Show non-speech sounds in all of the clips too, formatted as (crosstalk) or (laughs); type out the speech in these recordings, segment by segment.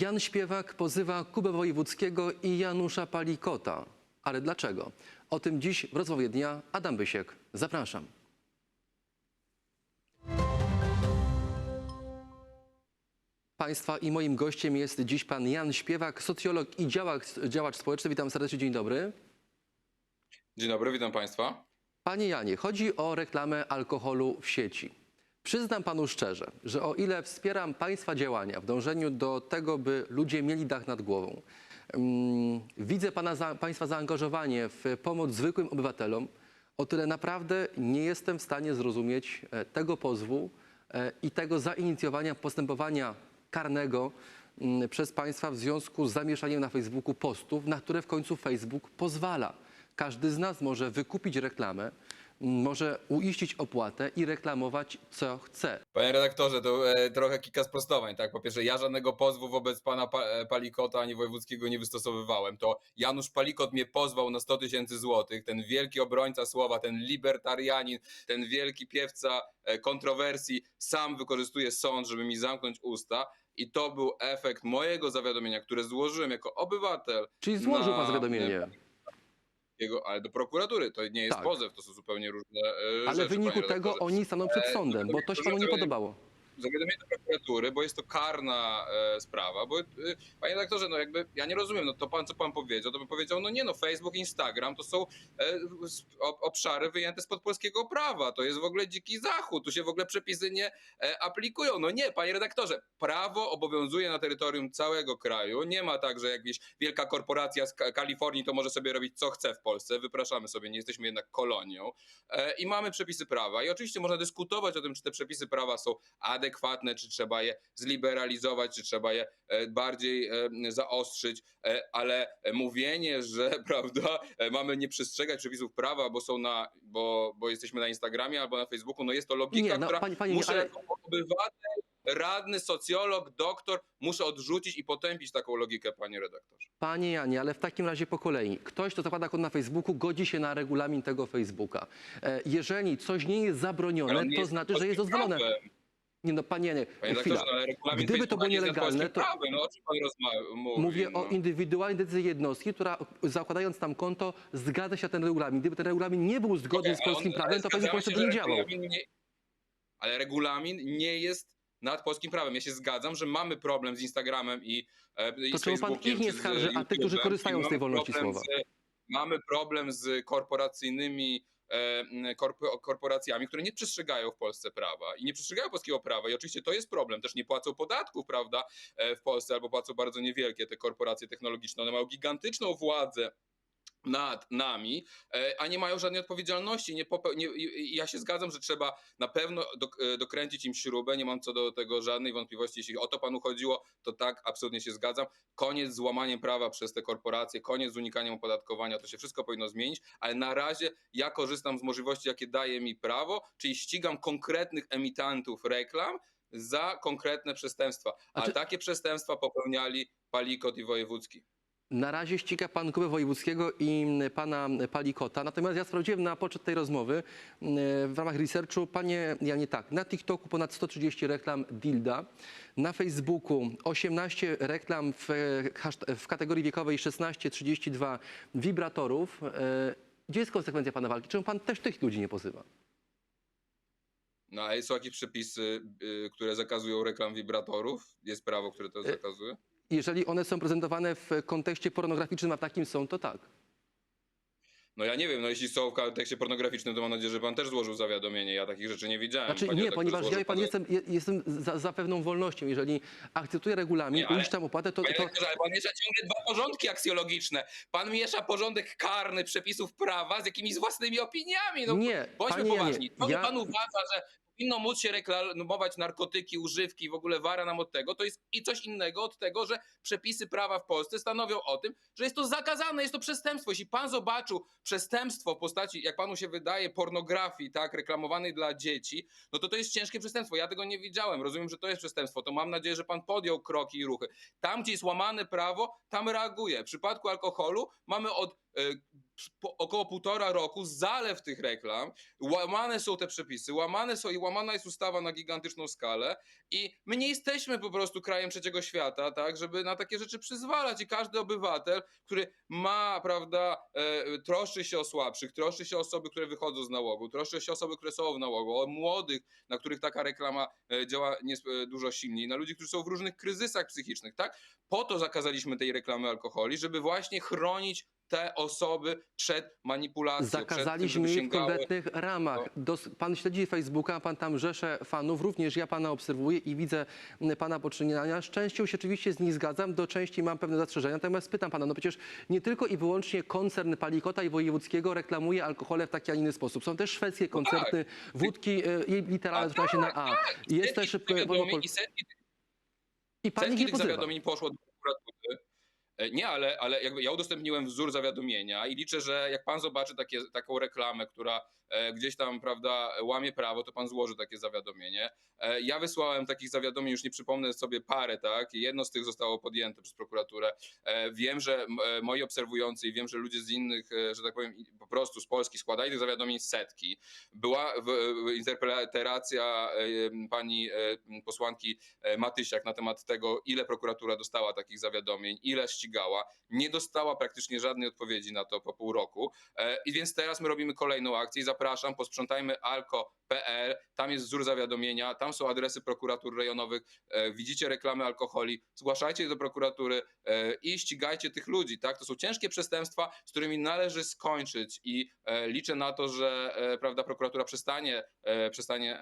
Jan Śpiewak pozywa Kubę Wojewódzkiego i Janusza Palikota. Ale dlaczego? O tym dziś w rozmowie dnia Adam Bysiek. Zapraszam. Państwa i moim gościem jest dziś pan Jan Śpiewak, socjolog i działacz, działacz społeczny. Witam serdecznie, dzień dobry. Dzień dobry, witam Państwa. Panie Janie, chodzi o reklamę alkoholu w sieci. Przyznam panu szczerze, że o ile wspieram państwa działania w dążeniu do tego, by ludzie mieli dach nad głową, mm, widzę pana za, państwa zaangażowanie w pomoc zwykłym obywatelom, o tyle naprawdę nie jestem w stanie zrozumieć e, tego pozwu e, i tego zainicjowania postępowania karnego mm, przez państwa w związku z zamieszaniem na Facebooku postów, na które w końcu Facebook pozwala. Każdy z nas może wykupić reklamę, może uiścić opłatę i reklamować co chce. Panie redaktorze, to e, trochę kilka sprostowań. Tak? Po pierwsze, ja żadnego pozwu wobec pana pa, e, Palikota ani Wojewódzkiego nie wystosowywałem. To Janusz Palikot mnie pozwał na 100 tysięcy złotych. Ten wielki obrońca słowa, ten libertarianin, ten wielki piewca e, kontrowersji sam wykorzystuje sąd, żeby mi zamknąć usta. I to był efekt mojego zawiadomienia, które złożyłem jako obywatel. Czyli złożył na- pan zawiadomienie. Ale do prokuratury. To nie jest Tak. pozew, to są zupełnie różne e, Ale rzeczy, w wyniku tego oni staną przed E, sądem, bo to się panu nie podobało. Zawiadomienie do prokuratury, bo jest to karna e, sprawa, bo e, panie redaktorze, no jakby ja nie rozumiem, no to pan co pan powiedział, to bym powiedział, no nie no, Facebook, Instagram to są e, obszary wyjęte spod polskiego prawa, to jest w ogóle dziki zachód, tu się w ogóle przepisy nie e, aplikują. No nie, panie redaktorze, prawo obowiązuje na terytorium całego kraju, nie ma tak, że jakaś wielka korporacja z Ka- Kalifornii to może sobie robić co chce w Polsce, wypraszamy sobie, nie jesteśmy jednak kolonią e, i mamy przepisy prawa i oczywiście można dyskutować o tym, czy te przepisy prawa są adekwatne, czy trzeba je zliberalizować, czy trzeba je e, bardziej e, zaostrzyć, e, ale mówienie, że (laughs) prawda, mamy nie przestrzegać przepisów prawa, bo są na, bo, bo jesteśmy na Instagramie albo na Facebooku, no jest to logika, Nie, no, która panie- panie, muszę ale- jako obywatel, radny, socjolog, doktor, muszę odrzucić i potępić taką logikę, panie redaktorze. Panie Janie, ale w takim razie po kolei. Ktoś, kto zakłada konto na Facebooku, godzi się na regulamin tego Facebooka. Jeżeli coś nie jest zabronione, to znaczy, że jest dozwolone. prawem. Nie no, panie Janie, Panie chwila. redaktorze, ale regulamin Gdyby to Facebooka było nie jest nielegalne, to- prawem. No o czym pan rozmawia? Mówi, Mówię no. o indywidualnej decyzji jednostki, która zakładając tam konto, zgadza się na ten regulamin. Gdyby ten regulamin nie był zgodny Okej, z ale polskim on- prawem, to pewnie w zgadzamy Polsce się, by nie że działał. regulamin nie- Ale regulamin nie jest nad polskim prawem. Ja się zgadzam, że mamy problem z Instagramem i, e, i To z czemu pan Facebookiem, ich nie czy z skarży, a tych, którzy korzystają I z tej mamy wolności problem słowa? Z, mamy problem z korporacyjnymi korpo- korporacjami, które nie przestrzegają w Polsce prawa i nie przestrzegają polskiego prawa i oczywiście to jest problem. Też nie płacą podatków, prawda, e, w Polsce albo płacą bardzo niewielkie te korporacje technologiczne. One mają gigantyczną władzę nad nami, e, a nie mają żadnej odpowiedzialności. Nie popeł- nie, ja się zgadzam, że trzeba na pewno dok- e, dokręcić im śrubę, nie mam co do tego żadnej wątpliwości. Jeśli o to panu chodziło, to tak, absolutnie się zgadzam. Koniec z łamaniem prawa przez te korporacje, koniec z unikaniem opodatkowania, to się wszystko powinno zmienić, ale na razie ja korzystam z możliwości, jakie daje mi prawo, czyli ścigam konkretnych emitantów reklam za konkretne przestępstwa. A, A czy- takie przestępstwa popełniali Palikot i Wojewódzki. Na razie ściga pan Kubę Wojewódzkiego i pana Palikota. Natomiast ja sprawdziłem na poczet tej rozmowy e, w ramach researchu, panie Janie, tak, na TikToku ponad 130 reklam Dilda, na Facebooku 18 reklam w, e, w kategorii wiekowej 16-32 wibratorów. E, Gdzie jest konsekwencja pana walki? Czemu pan też tych ludzi nie pozywa? No a są jakieś przepisy, y, które zakazują reklam wibratorów? Jest prawo, które to E, zakazuje? Jeżeli one są prezentowane w kontekście pornograficznym, a takim są, to tak. No ja nie wiem, no jeśli są w kontekście pornograficznym, to mam nadzieję, że pan też złożył zawiadomienie. Ja takich rzeczy nie widziałem. Znaczy Panie nie, ponieważ ja pan pan- jestem, je- jestem za, za pewną wolnością. Jeżeli akceptuję regulamin, Nie, ale- uiszczam opłatę, to, Panie to redaktorze, ale pan miesza ciągle dwa porządki aksjologiczne. Pan miesza porządek karny przepisów prawa z jakimiś własnymi opiniami. No, Nie, Bądźmy panie Janie, poważni. To, ja- pan uważa, że powinno móc się reklamować narkotyki, używki, w ogóle wara nam od tego, to jest i coś innego od tego, że przepisy prawa w Polsce stanowią o tym, że jest to zakazane, jest to przestępstwo. Jeśli pan zobaczył przestępstwo w postaci, jak panu się wydaje, pornografii, tak, reklamowanej dla dzieci, no to to jest ciężkie przestępstwo. Ja tego nie widziałem. Rozumiem, że to jest przestępstwo. To mam nadzieję, że pan podjął kroki i ruchy. Tam, gdzie jest łamane prawo, tam reaguje. W przypadku alkoholu mamy od e, po, około półtora roku zalew tych reklam, łamane są te przepisy, łamane są i łamana jest ustawa na gigantyczną skalę i my nie jesteśmy po prostu krajem trzeciego świata, tak, żeby na takie rzeczy przyzwalać i każdy obywatel, który ma, prawda, e, troszczy się o słabszych, troszczy się o osoby, które wychodzą z nałogu, troszczy się o osoby, które są w nałogu, o młodych, na których taka reklama e, działa nies- e, dużo silniej, na ludzi, którzy są w różnych kryzysach psychicznych, tak? Po to zakazaliśmy tej reklamy alkoholi, żeby właśnie chronić te osoby przed manipulacją. Zakazaliśmy przed tym, w konkretnych ramach. Dos, pan śledzi Facebooka, pan tam rzesze fanów, również ja pana obserwuję i widzę m, pana poczynienia. Z częścią się oczywiście z nich zgadzam, do części mam pewne zastrzeżenia, natomiast pytam pana, no przecież nie tylko i wyłącznie koncern Palikota i Wojewódzkiego reklamuje alkohole w taki, a inny sposób. Są też szwedzkie koncerny wódki, e, jej literalne zaczyna się na A. Jest też... I setki I pan ich nie pozywa. poszło do prokuratury. E, Nie, ale, ale jakby ja udostępniłem wzór zawiadomienia i liczę, że jak pan zobaczy takie, taką reklamę, która e, gdzieś tam, prawda, łamie prawo, to pan złoży takie zawiadomienie. E, Ja wysłałem takich zawiadomień, już nie przypomnę sobie parę, tak? Jedno z tych zostało podjęte przez prokuraturę. Wiem, że moi obserwujący i wiem, że ludzie z innych, że tak powiem, po prostu z Polski składali tych zawiadomień setki. Była interpretacja pani posłanki Matysiak na temat tego, ile prokuratura dostała takich zawiadomień, ile ścigała. Nie dostała praktycznie żadnej odpowiedzi na to po pół roku. E, I więc teraz my robimy kolejną akcję i zapraszam, posprzątajmy alko.pl, tam jest wzór zawiadomienia, tam są adresy prokuratur rejonowych, e, widzicie reklamy alkoholi, zgłaszajcie je do prokuratury e, i ścigajcie tych ludzi, tak? To są ciężkie przestępstwa, z którymi należy skończyć i e, liczę na to, że e, prawda, prokuratura przestanie, e, przestanie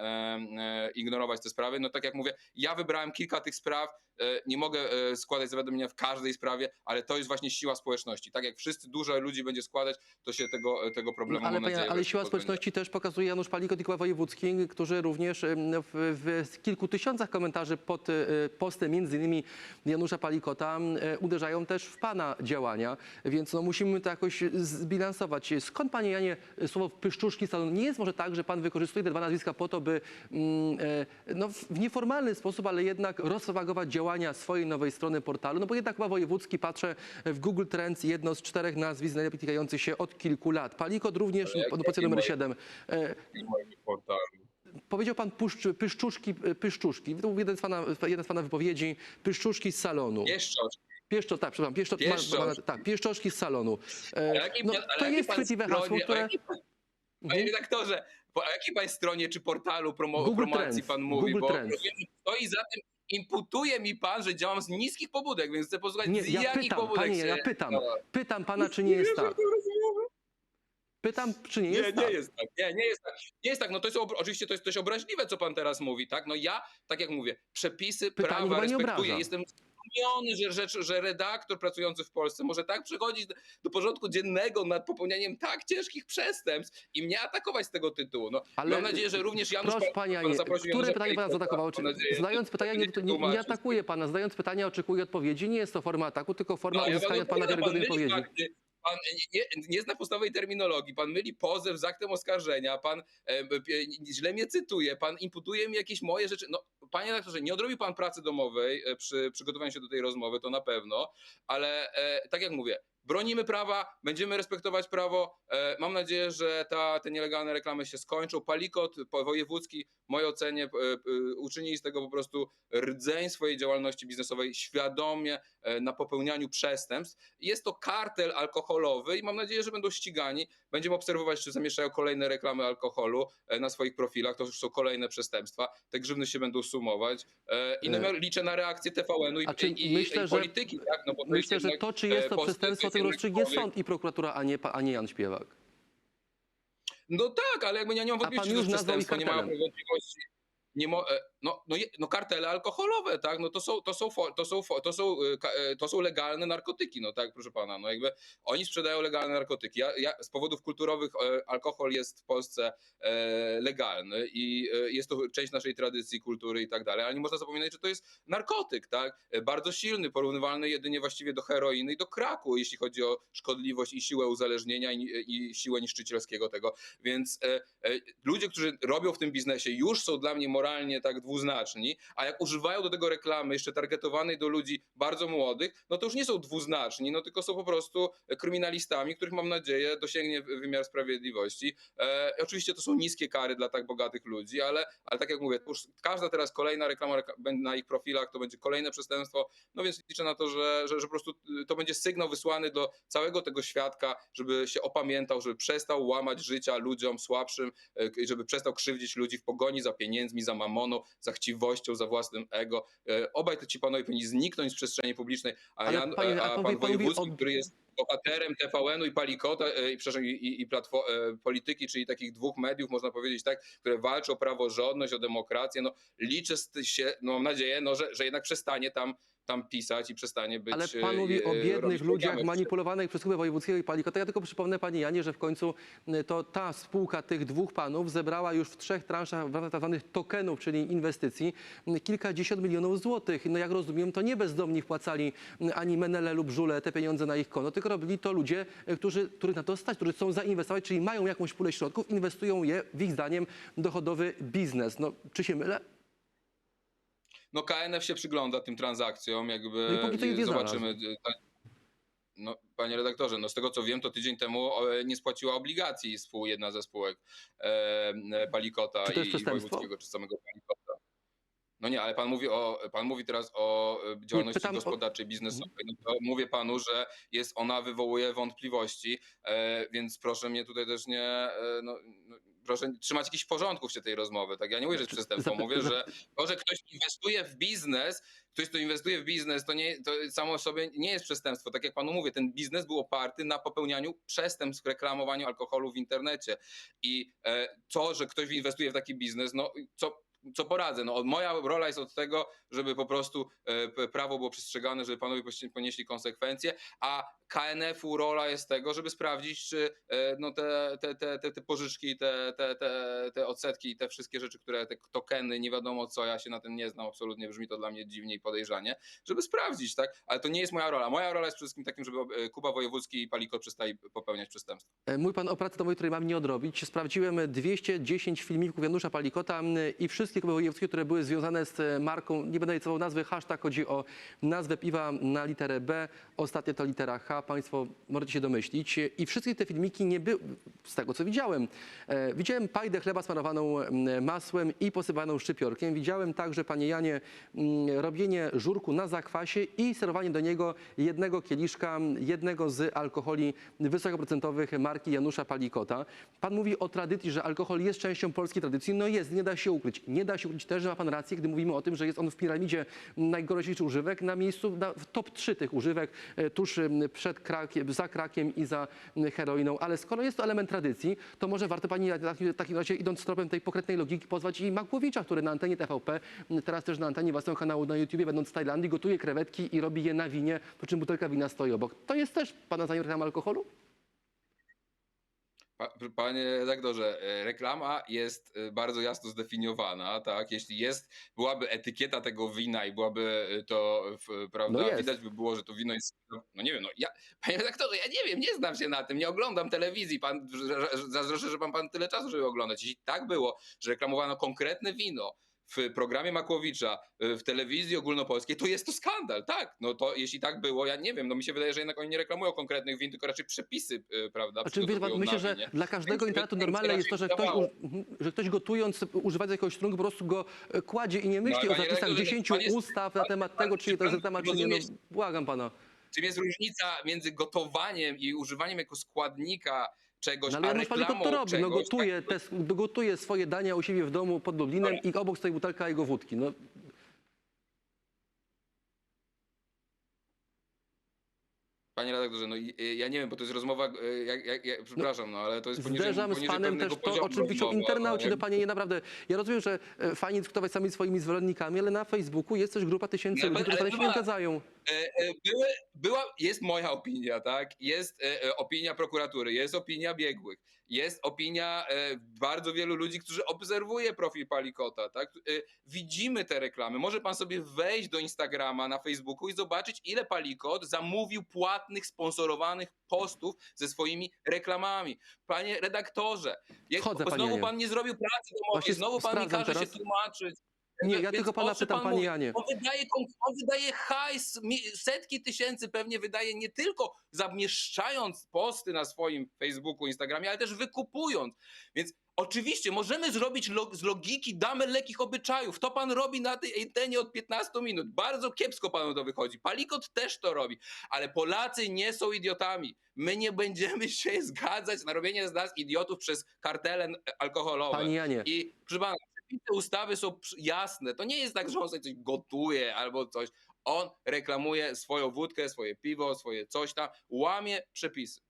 ignorować te sprawy. No tak jak mówię, ja wybrałem kilka tych spraw, nie mogę składać zawiadomienia w każdej sprawie, ale to jest właśnie siła społeczności. Tak jak wszyscy, dużo ludzi będzie składać, to się tego, tego problemu, Ale, mam panie, nadzieję, ale siła społeczności też pokazuje Janusz Palikot i Koła Wojewódzki, którzy również w, w kilku tysiącach komentarzy pod e, postem między innymi Janusza Palikota e, uderzają też w pana działania, więc no, musimy to jakoś zbilansować. Skąd panie Janie słowo pyszczuszki salon? Nie jest może tak, że pan wykorzystuje te dwa nazwiska po to, by mm, e, no, w w nieformalny sposób, ale jednak rozpropagować działania swojej nowej strony portalu, no bo jednak chyba Wojewódzki, patrzę w Google Trends, jedno z czterech nazwisk najlepiej klikających się od kilku lat. Palikot również, pozycją jakie numer moje- 7. E, powiedział pan puszcz, pyszczuszki, e, pyszczuszki. To był jeden z, pana, jeden z pana wypowiedzi. Pyszczuszki z salonu. Jeszcze Pieszczo, tak, przepraszam, pieszczo, Pieszczoszki. tak, pieszczoszki z salonu. E, jakiej- no, to jest chwytliwe hasło, o które... pan- Panie Mhm. redaktorze, po jakiej pan stronie czy portalu promo, Google promocji Trends, pan mówi? Google bo Trends. stoi za tym, imputuje mi pan, że działam z niskich pobudek, więc chcę posłuchać Nie, z ja jakich pytam, pobudek panie, się... ja pytam. Pytam pana, czy nie jest tak. Pytam, czy nie Nie, jest nie tak. jest tak. Nie, nie jest tak. Nie jest tak. No to jest oczywiście to jest dość obraźliwe, co pan teraz mówi, tak? No ja, tak jak mówię, przepisy Pytanie prawa nie respektuję. Jestem zdumiony, że, że redaktor pracujący w Polsce może tak przychodzić do, porządku dziennego nad popełnianiem tak ciężkich przestępstw i mnie atakować z tego tytułu. No, Ale mam nadzieję, że również Janusz Proszę pan- pania, pan nie. zaprosił które pytanie pan Palikota. zaatakował? Mam Czy, nadzieję, zadając pytanie, nie, nie, nie atakuję pana. Zadając pytanie, oczekuję odpowiedzi. Nie jest to forma ataku, tylko forma No, ja uzyskania od panu pana wiarygodnej odpowiedzi. fakty. Pan nie, nie, zna podstawowej terminologii, pan myli pozew z aktem oskarżenia, pan e, źle mnie cytuje, pan imputuje mi jakieś moje rzeczy. No, panie redaktorze, nie odrobił pan pracy domowej e, przy przygotowaniu się do tej rozmowy, to na pewno, ale e, tak jak mówię, bronimy prawa, będziemy respektować prawo. E, mam nadzieję, że ta, te nielegalne reklamy się skończą. Palikot wojewódzki, w mojej ocenie, e, e, uczynili z tego po prostu rdzeń swojej działalności biznesowej świadomie na popełnianiu przestępstw. Jest to kartel alkoholowy i mam nadzieję, że będą ścigani. Będziemy obserwować, czy zamieszczają kolejne reklamy alkoholu na swoich profilach. To już są kolejne przestępstwa. Te grzywny się będą sumować. I no, liczę na reakcję TVN-u i, i, i, myślę, i że- polityki. Tak? No, Myślę, że to, czy jest to przestępstwo, jednak rozstrzygnie sąd i prokuratura, a nie, a nie Jan Śpiewak. No tak, ale jakby ja nie mam pan wątpliwości, że już nazwał ich przestępstwo, nie kartelem. wątpliwości. Nie mo, e, no, no, no kartele alkoholowe, tak, no to są, to są, to są, to są, e, e, to są legalne narkotyki, no tak, proszę pana, no jakby oni sprzedają legalne narkotyki. Ja, ja, z powodów kulturowych alkohol jest w Polsce legalny i jest to część naszej tradycji, kultury i tak dalej, ale nie można zapominać, że to jest narkotyk, tak, bardzo silny, porównywalny jedynie właściwie do heroiny i do kraku, jeśli chodzi o szkodliwość i siłę uzależnienia i, i siłę niszczycielskiego tego, więc ludzie, którzy robią w tym biznesie już są dla mnie moralnie moralnie tak dwuznaczni, a jak używają do tego reklamy jeszcze targetowanej do ludzi bardzo młodych, no to już nie są dwuznaczni, no tylko są po prostu kryminalistami, których mam nadzieję dosięgnie wymiar sprawiedliwości. E, oczywiście to są niskie kary dla tak bogatych ludzi, ale, ale tak jak mówię, już każda teraz kolejna reklama na ich profilach to będzie kolejne przestępstwo, no więc liczę na to, że, że, że po prostu y, to będzie sygnał wysłany do całego tego świadka, żeby się opamiętał, żeby przestał łamać życia ludziom słabszym, k- żeby przestał krzywdzić ludzi w pogoni za pieniędzmi, za mamoną, za chciwością, za własnym ego. E, Obaj to ci panowie powinni zniknąć z przestrzeni publicznej, a, Ale Jan, panie- a a pan pan Wojewódzki, który jest bohaterem TVN-u i Palikota e, i, przepraszam, i, i, platfo- e, polityki, czyli takich dwóch mediów, można powiedzieć tak, które walczą o praworządność, o demokrację, no liczę się, no mam nadzieję, no, że, że jednak przestanie tam, tam pisać i przestanie być... Ale e, pan mówi o e, biednych ludziach manipulowanych przez Kubę Wojewódzkiego i Palikota. Ja tylko przypomnę panie Janie, że w końcu y, to ta spółka tych dwóch panów zebrała już w trzech transzach w ramach tak zwanych tokenów, czyli inwestycji, kilkadziesiąt milionów złotych. No jak rozumiem, to nie bezdomni wpłacali ani Menele lub Żule te pieniądze na ich konto, tylko robili to ludzie, którzy, których na to stać, którzy chcą zainwestować, czyli mają jakąś pulę środków, inwestują je w ich zdaniem dochodowy biznes. No, czy się mylę? No KNF się przygląda tym transakcjom, jakby No i póki co ich nie zobaczymy. No, panie redaktorze, no z tego co wiem, to tydzień temu e, nie spłaciła obligacji spół, jedna ze spółek e, e, Palikota Czy to jest i? Wojewódzkiego, czy samego Palikota. No nie, ale pan mówi, o, pan mówi teraz o e, działalności o- gospodarczej, biznesowej. No mówię panu, że jest ona wywołuje wątpliwości, e, więc proszę mnie tutaj też nie. E, no, no, proszę trzymać jakichś porządków się tej rozmowy. Tak? Ja nie mówię, że jest przestępstwo. Mówię, że to, że ktoś inwestuje w biznes, ktoś, kto inwestuje w biznes, to, nie, to samo w sobie nie jest przestępstwo. Tak jak panu mówię, ten biznes był oparty na popełnianiu przestępstw, reklamowaniu alkoholu w internecie. I e, to, że ktoś inwestuje w taki biznes, no co. Co poradzę? No, moja rola jest od tego, żeby po prostu e, prawo było przestrzegane, żeby panowie ponieśli konsekwencje, a KNF-u rola jest tego, żeby sprawdzić, czy e, no, te, te, te, te, te pożyczki, te, te, te, te odsetki i te wszystkie rzeczy, które te tokeny, nie wiadomo co, ja się na tym nie znam absolutnie, brzmi to dla mnie dziwnie i podejrzanie, żeby sprawdzić, tak? Ale to nie jest moja rola. Moja rola jest przede wszystkim takim, żeby e, Kuba Wojewódzki i Palikot przestali popełniać przestępstwa. E, Mój pan o pracy domowej, której mam nie odrobić. Sprawdziłem 210 filmików Janusza Palikota i wszystkie Kuby wojewódzkie, które były związane z marką, nie będę licytował nazwy, hashtag chodzi o nazwę piwa na literę B, ostatnie to litera H, państwo możecie się domyślić. I wszystkie te filmiki nie były, z tego co widziałem, e, widziałem pajdę chleba smarowaną m, masłem i posypaną szczypiorkiem. Widziałem także, panie Janie, m, robienie żurku na zakwasie i serwowanie do niego jednego kieliszka, jednego z alkoholi wysokoprocentowych marki Janusza Palikota. Pan mówi o tradycji, że alkohol jest częścią polskiej tradycji. No jest, nie da się ukryć. Nie da się ukryć też, że ma pan rację, gdy mówimy o tym, że jest on w piramidzie najgroźniejszych używek na miejscu, na, w top 3 tych używek, e, tuż em, przed krakiem, za krakiem i za m, heroiną. Ale skoro jest to element tradycji, to może warto pani w takim- razie, idąc tropem tej pokrętnej logiki, pozwać i Makłowicza, który na antenie TVP, m, teraz też na antenie własnego kanału na YouTubie, będąc w Tajlandii, gotuje krewetki i robi je na winie, po czym butelka wina stoi obok. To jest też pana zdaniem reklama alkoholu? Pa- Panie redaktorze, e, reklama jest e, bardzo jasno zdefiniowana, tak? Jeśli jest, byłaby etykieta tego wina i byłaby e, to, prawda, No widać by było, że to wino jest, no nie wiem, no ja, panie redaktorze, ja nie wiem, nie znam się na tym, nie oglądam telewizji, pan, zazdroszczę, że pan, pan tyle czasu, żeby oglądać. Jeśli tak było, że reklamowano konkretne wino, w programie Makłowicza, e, w telewizji ogólnopolskiej, to jest to skandal, tak. No to jeśli tak było, ja nie wiem, no mi się wydaje, że jednak oni nie reklamują konkretnych win, tylko raczej przepisy, e, prawda, Znaczy, wie pan, myślę, że dla każdego Więc internetu normalne jest to, że ktoś, mhm, że ktoś gotując, używając jakiegoś trunku, po prostu go e, kładzie i nie myśli ale o panie zapisach redaktorze, 10 pan jest- ustaw na temat pan- tego, czy to jest temat, czy nie. No, błagam pana. Czym jest różnica między gotowaniem i używaniem jako składnika czegoś, No, ale a Janusz Palikot reklamą to robi, no czegoś, gotuje, tak? te, gotuje swoje dania u siebie w domu pod Lublinem i obok stoi butelka jego wódki. No, Panie redaktorze, no i- y, ja nie wiem, bo to jest rozmowa, y, jak, jak, jak, przepraszam, no ale to jest poniżej, Zderzam z poniżej panem pewnego też to, poziomu o czym piszą rozmowa, internauci, no, no panie, nie naprawdę. Ja rozumiem, że e, fajnie dyskutować sami swoimi zwolennikami, ale na Facebooku jest też grupa tysięcy Nie, ludzi, ale- ale sobie nie zgadzają. E, były, była, jest moja opinia, tak? Jest e, e, opinia prokuratury, jest opinia biegłych, jest opinia e, bardzo wielu ludzi, którzy obserwuje profil Palikota, tak? E, widzimy te reklamy. Może pan sobie wejść do Instagrama na Facebooku i zobaczyć, ile Palikot zamówił płatnych, sponsorowanych postów ze swoimi reklamami. Panie redaktorze, bo panie znowu Janie. pan nie zrobił pracy domowej, znowu pan mi każe teraz. się tłumaczyć. Nie, ja tylko pana pytam, pan panie? Janie. On wydaje, on wydaje hajs, setki tysięcy pewnie wydaje nie tylko zamieszczając posty na swoim Facebooku, Instagramie, ale też wykupując. Więc oczywiście możemy zrobić lo- z logiki damę lekkich obyczajów. To pan robi na tej antenie od 15 minut. Bardzo kiepsko panu to wychodzi. Palikot też to robi. Ale Polacy nie są idiotami. My nie będziemy (laughs) się zgadzać na robienie z nas idiotów przez kartele n- alkoholowe. Panie Janie, I proszę pana, przepisy ustawy są jasne. To nie jest tak, że on sobie coś gotuje albo coś. On reklamuje swoją wódkę, swoje piwo, swoje coś tam, łamie przepisy.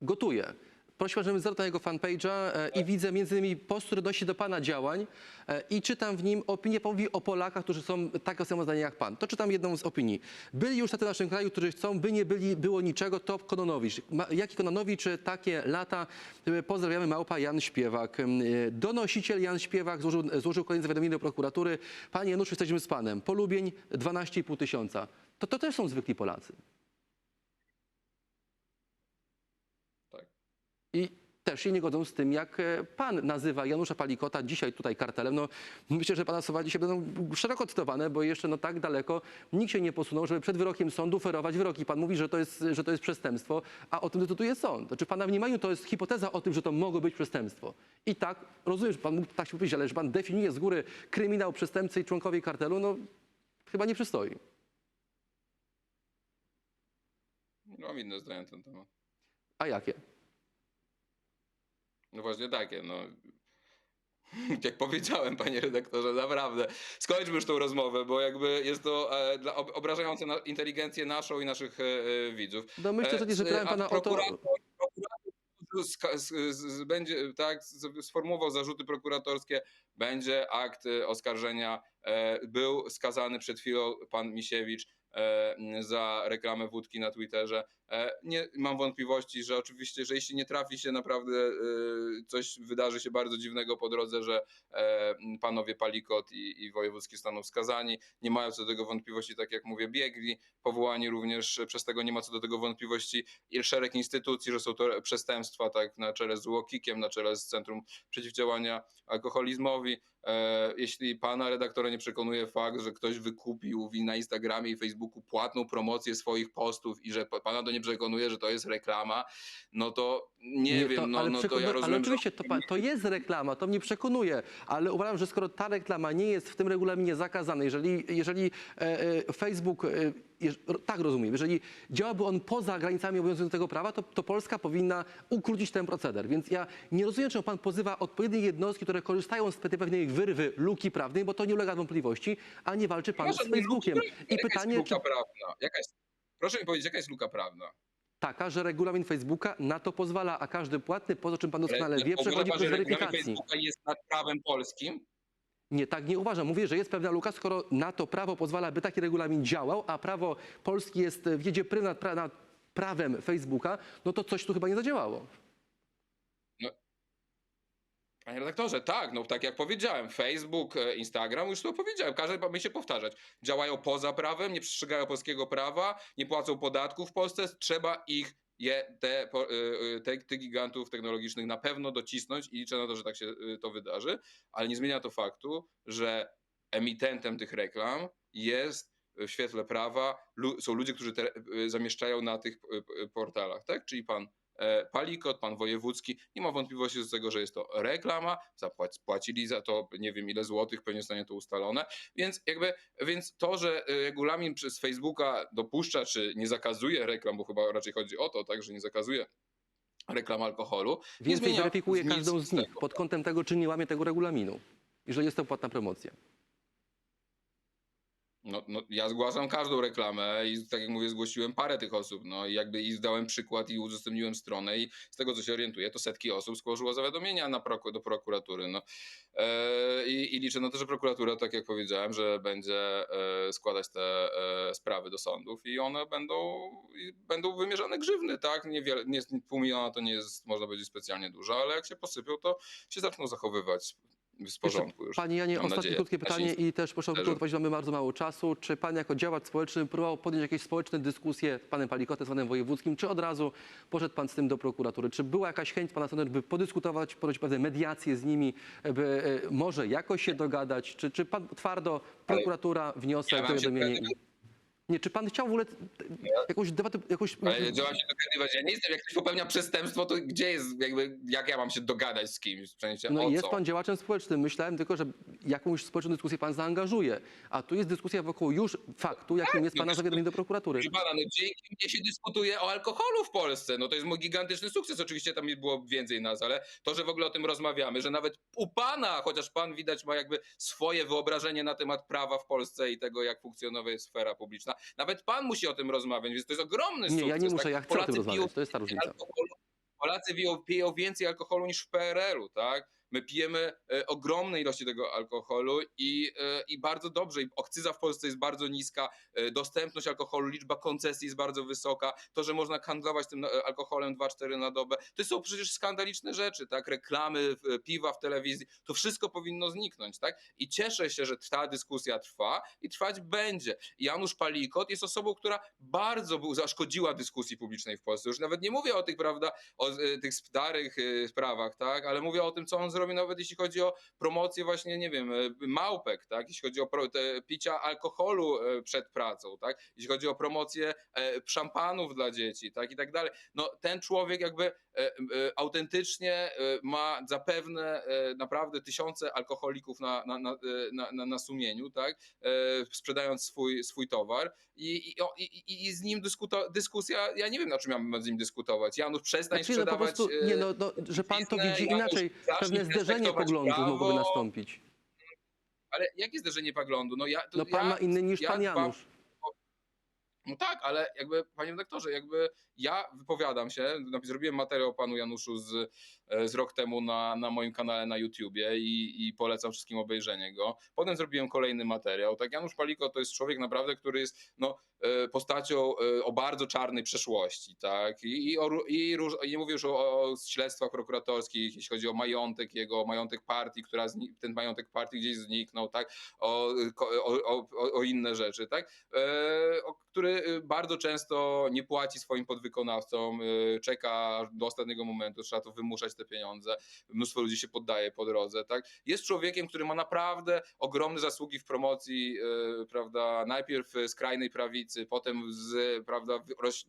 gotuję. Prosiłem, żebym zerknął na jego fanpage'a e, i widzę między innymi post, który odnosi do pana działań e, i czytam w nim opinię, mówi o Polakach, którzy są takiego samego zdania jak pan. To czytam jedną z opinii. Byli już tacy w naszym kraju, którzy chcą, by nie byli, było niczego, to Kononowicz. Ma, jaki Kononowicz, takie lata. E, Pozdrawiamy małpa Jan Śpiewak. E, Donosiciel Jan Śpiewak złożył, złożył kolejne zawiadomienie do prokuratury. Panie Januszu, jesteśmy z panem. Polubień 12,5 tysiąca. To, to też są zwykli Polacy. Tak. I też się nie godzą z tym, jak e, pan nazywa Janusza Palikota dzisiaj tutaj kartelem. No, myślę, że pana słowa dzisiaj będą szeroko cytowane, bo jeszcze no tak daleko nikt się nie posunął, żeby przed wyrokiem sądu ferować wyroki. Pan mówi, że to jest, że to jest przestępstwo, a o tym decyduje sąd. Znaczy w pana mniemaniu to jest hipoteza o tym, że to mogło być przestępstwo. I tak, rozumiem, że pan mógł tak się powiedzieć, ale że pan definiuje z góry kryminał, przestępcy i członkowie kartelu, no chyba nie przystoi. Mam inne zdanie na ten temat. A jakie? No właśnie takie, no. (laughs) Jak powiedziałem, panie redaktorze, naprawdę. Skończmy już tą rozmowę, bo jakby jest to e, dla, ob, obrażające na inteligencję naszą i naszych e, e, widzów. No myślę, że nie E, zapytałem a pana o to... z- z- z- będzie tak sformułował zarzuty prokuratorskie, będzie akt e, oskarżenia. E, Był skazany przed chwilą pan Misiewicz e, za reklamę wódki na Twitterze. E, Nie mam wątpliwości, że oczywiście, że jeśli nie trafi się naprawdę e, coś wydarzy się bardzo dziwnego po drodze, że e, panowie Palikot i, i Wojewódzki staną skazani. Nie mają co do tego wątpliwości, tak jak mówię, biegli. Powołani również przez tego nie ma co do tego wątpliwości i szereg instytucji, że są to przestępstwa, tak na czele z UOKiK-iem, na czele z Centrum Przeciwdziałania Alkoholizmowi. E, jeśli pana redaktora nie przekonuje fakt, że ktoś wykupił na Instagramie i Facebooku płatną promocję swoich postów i że pa- pana to nie przekonuje, że to jest reklama, no to nie, wiem, to, no, no to ja rozumiem, ale że oczywiście to, pa- to jest reklama, to mnie przekonuje, ale uważam, że skoro ta reklama nie jest w tym regulaminie zakazana, jeżeli, jeżeli e, e, Facebook, e, jeż, tak rozumiem, jeżeli działałby on poza granicami obowiązującego prawa, to, to Polska powinna ukrócić ten proceder. Więc ja nie rozumiem, czemu pan pozywa odpowiednie jednostki, które korzystają z pewnej wyrwy, luki prawnej, bo to nie ulega wątpliwości, a nie walczy pan Proszę z Facebookiem. I jaka pytanie, jest czy luka prawna? Jaka jest, proszę mi powiedzieć, jaka jest luka prawna? taka, że regulamin Facebooka na to pozwala, a każdy płatny, poza czym pan Ale doskonale wie, przechodzi przez że regulamin. Facebooka jest nad prawem polskim? Nie, tak nie uważam. Mówię, że jest pewna luka, skoro na to prawo pozwala, by taki regulamin działał, a prawo polskie jest, wiedzie prym nad, pra, nad prawem Facebooka, no to coś tu chyba nie zadziałało. Panie redaktorze, tak, no tak jak powiedziałem, Facebook, e, Instagram, już to powiedziałem, każdy mi się powtarzać. Działają poza prawem, nie przestrzegają polskiego prawa, nie płacą podatków w Polsce, trzeba ich je, te, y, y, te, tych gigantów technologicznych na pewno docisnąć i liczę na to, że tak się y, to wydarzy, ale nie zmienia to faktu, że emitentem tych reklam jest w świetle prawa, są ludzie, którzy te, zamieszczają na tych portalach, tak? Czyli pan Palikot, pan Wojewódzki. Nie ma wątpliwości do tego, że jest to reklama, zapłac, płacili za to nie wiem ile złotych, pewnie zostanie to ustalone. Więc jakby, więc to, że e, regulamin przez Facebooka dopuszcza, czy nie zakazuje reklam, bo chyba raczej chodzi o to, tak, że nie zakazuje reklam alkoholu, nie Więcej zmienia weryfikuje każdą z nich pod kątem tego, czy nie łamie tego regulaminu, jeżeli jest to płatna promocja. No, no, ja zgłaszam każdą reklamę i tak jak mówię, zgłosiłem parę tych osób, no i jakby i zdałem przykład i udostępniłem stronę i z tego co się orientuję, to setki osób złożyło zawiadomienia na proku, do prokuratury, no. E, i, I liczę na to, że prokuratura, tak jak powiedziałem, że będzie e, składać te e, sprawy do sądów i one będą, i będą wymierzane grzywny, tak? Niewiele, nie, pół miliona to nie jest, można powiedzieć, specjalnie dużo, ale jak się posypią, to się zaczną zachowywać w porządku już. Panie Janie, mam ostatnie nadzieję. krótkie pytanie i też proszę o krótką odpowiedź, mamy bardzo mało czasu. Czy pan jako działacz społeczny próbował podjąć jakieś społeczne dyskusje z panem Palikotem, z panem wojewódzkim, czy od razu poszedł pan z tym do prokuratury? Czy była jakaś chęć pana strony, by podyskutować, podjąć pewne mediacje z nimi, by e, może jakoś się dogadać? Czy, czy pan twardo, prokuratura, wniosek, Ja mam się? Nie, czy pan chciał w ogóle jakąś debatę, jakąś... Ale się dogadywać. Ja nie jestem, jak ktoś popełnia przestępstwo, to gdzie jest, jakby, jak ja mam się dogadać z kimś? W sensie, No i jest co? pan działaczem społecznym. Myślałem tylko, że jakąś społeczną dyskusję pan zaangażuje. A tu jest dyskusja wokół już faktu, jakim jest no pana to- zawiadomienie do prokuratury. Proszę pana, no dzięki mnie się dyskutuje o alkoholu w Polsce. No to jest mój gigantyczny sukces. Oczywiście tam było więcej nas, ale to, że w ogóle o tym rozmawiamy, że nawet u pana, chociaż pan widać ma jakby swoje wyobrażenie na temat prawa w Polsce i tego, jak funkcjonuje sfera publiczna, nawet pan musi o tym rozmawiać, więc to jest ogromny Nie, sukces. ja nie muszę, tak? ja chcę o tym Polacy rozmawiać. To jest ta różnica. alkoholu. Polacy piją, piją więcej alkoholu niż w PRL-u, tak? My pijemy e, ogromne ilości tego alkoholu i, e, i bardzo dobrze. I akcyza w Polsce jest bardzo niska, e, dostępność alkoholu, liczba koncesji jest bardzo wysoka. To, że można handlować tym alkoholem 2-4 na dobę, to są przecież skandaliczne rzeczy, tak? Reklamy, piwa w telewizji, to wszystko powinno zniknąć, tak? I cieszę się, że ta dyskusja trwa i trwać będzie. Janusz Palikot jest osobą, która bardzo zaszkodziła dyskusji publicznej w Polsce. Już nawet nie mówię o tych, prawda, o tych starych sprawach, tak, ale mówię o tym, co on zrobił nawet jeśli chodzi o promocję właśnie, nie wiem, e, małpek, tak, jeśli chodzi o te picia alkoholu e, przed pracą, tak, jeśli chodzi o promocję e, szampanów dla dzieci, tak, i tak dalej. No ten człowiek jakby autentycznie ma zapewne naprawdę tysiące alkoholików na, na, na, na, na, sumieniu, tak, sprzedając swój, swój towar i, i, i, i- z nim dyskuto, dyskusja, ja nie wiem, na czym mam z nim dyskutować. Janusz, przestań Znaczy, no po sprzedawać... prostu, nie, no, no, że pan to widzi Janusz, inaczej. zacznij Pewne zderzenie poglądów prawo. mogłoby nastąpić. Ale jakie zderzenie poglądu? No, ja, No pan ja, ma inny niż ja pan Janusz. No tak, ale jakby, panie redaktorze, jakby ja wypowiadam się, zrobiłem materiał panu Januszu z, z rok temu na, na moim kanale na YouTubie i, i polecam wszystkim obejrzenie go. Potem zrobiłem kolejny materiał. Tak, Janusz Paliko to jest człowiek naprawdę, który jest no, e, postacią e, o bardzo czarnej przeszłości, tak, i, i, o, i, róż, i nie mówię już o, o śledztwach prokuratorskich, jeśli chodzi o majątek jego, majątek partii, która zni- ten majątek partii gdzieś zniknął, tak, o, o, o, inne rzeczy, tak, e, który bardzo często nie płaci swoim podwykonawcom, czeka do ostatniego momentu, trzeba to wymuszać te pieniądze, mnóstwo ludzi się poddaje po drodze, tak. Jest człowiekiem, który ma naprawdę ogromne zasługi w promocji, y, prawda, najpierw skrajnej prawicy, potem z, prawda, roś...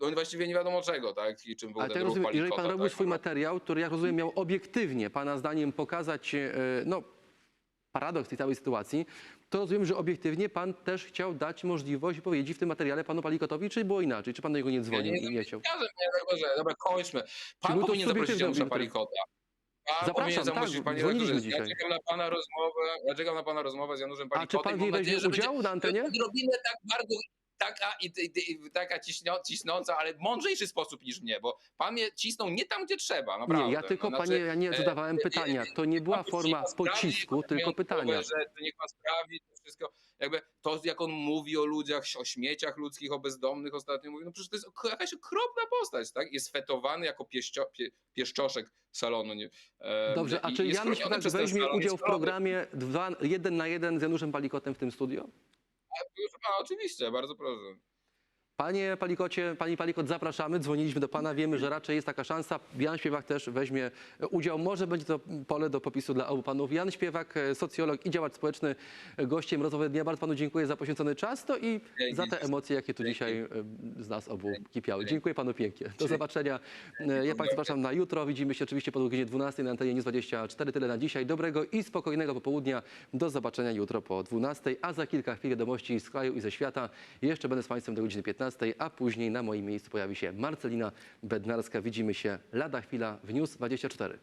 no właściwie nie wiadomo czego, tak, i czym był Ale tak ten ruch rozumiem, jeżeli pan robił tak, swój materiał, który jak rozumiem miał obiektywnie pana zdaniem pokazać, e, no, paradoks tej całej sytuacji, to rozumiem, że obiektywnie pan też chciał dać możliwość wypowiedzi w tym materiale panu Palikotowi, czy było inaczej? Czy pan do niego nie dzwonił nie i nie chciał? Zgadzam się, dobrze, dobra, kończmy. Pan to powinien zaprosić Janusza Palikota. Pan Zapraszam, powinien tak, panie dzwoniliśmy redaktorze. Ja dzisiaj. czekam na pana rozmowę, ja czekam na pana rozmowę z Januszem A czy Palikotem. pan w i niej mam weźmie udział na antenie? odrobinę tak bardzo taka, i, i, taka ciśnio, cisnąca, ale w mądrzejszy sposób niż mnie, bo pan mnie cisnął nie tam, gdzie trzeba, naprawdę. Nie, ja tylko, No, panie, znaczy, ja nie e, zadawałem e, pytania. To nie była pan forma sprawi, pocisku, tylko pytania. głowę, Że to niech pan sprawi to wszystko. Jakby to, jak on mówi o ludziach, o śmieciach ludzkich, o bezdomnych ostatnio mówi, no przecież to jest jakaś okropna postać, tak? Jest fetowany jako pieścio, pie, pieszczoszek salonu. Nie, e, Dobrze, a czy jest Jan chroniony Śpiewak przez ten weźmie udział w programie dwa, jeden na jeden z Januszem Palikotem w tym studio? Proszę pana, oczywiście, bardzo proszę. Panie Palikocie, pani Palikot, zapraszamy, dzwoniliśmy do pana, wiemy, że raczej jest taka szansa. Jan Śpiewak też weźmie udział, może będzie to pole do popisu dla obu panów. Jan Śpiewak, e, socjolog i działacz społeczny, e, gościem rozmowy dnia. Bardzo panu dziękuję za poświęcony czas, to i Dzięki. za te emocje, jakie tu dzisiaj e, z nas obu kipiały. Dziękuję panu pięknie. Do zobaczenia. E, Ja państwa zapraszam na jutro. Widzimy się oczywiście po godzinie 12 na antenie News 24. Tyle na dzisiaj. Dobrego i spokojnego popołudnia. Do zobaczenia jutro po 12, a za kilka chwil wiadomości z kraju i ze świata. Jeszcze będę z państwem do godziny 15, a później na moim miejscu pojawi się Marcelina Bednarska. Widzimy się lada chwila w News 24.